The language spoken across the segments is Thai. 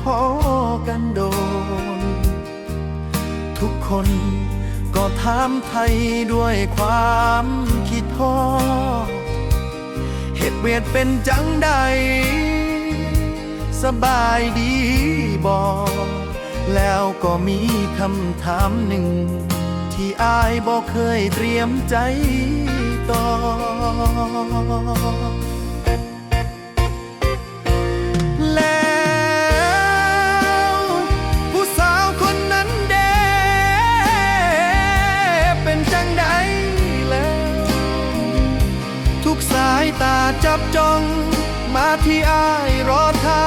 พอกันโดน ทุกคนก็ถามไทยด้วยความคิดท้อเหตุเวียดเป็นจังใด สบายดีบอกแล้วก็มีคำถามหนึ่ง ที่อายบอกเคยเตรียมใจต่อ จับจ้อง มาที่อายรอท่า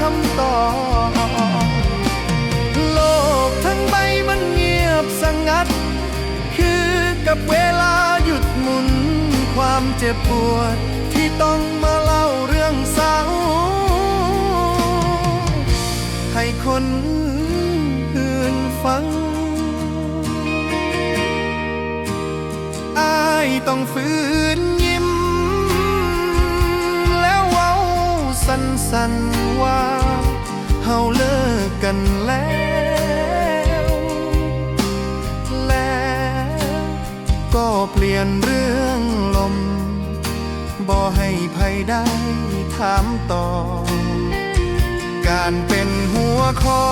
คำตอบโลกทั้งใบมันเงียบสงัด คือกับเวลาหยุดหมุน ความเจ็บปวดที่ต้องมาเล่าเรื่องเศร้า ให้คนอื่นฟังอายต้องฝืน สันว่าเฮาเลิกกันแล้วแล้วก็เปลี่ยนเรื่องลมบ่ให้ภัยได้ถามต่อ การเป็นหัวคอ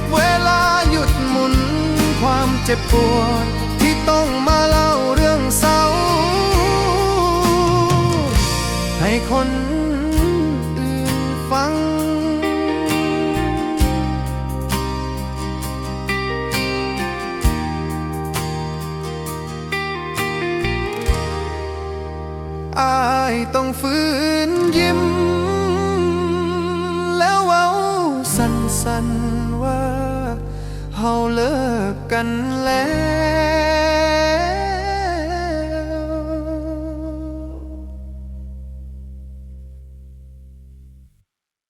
กับเวลาหยุดหมุน ความเจ็บปวดที่ต้องมาเล่าเรื่องเศร้า ให้คนอื่นฟัง อายต้องฝืนยิ้ม สันว่าเฮาเลิกกันแล้ว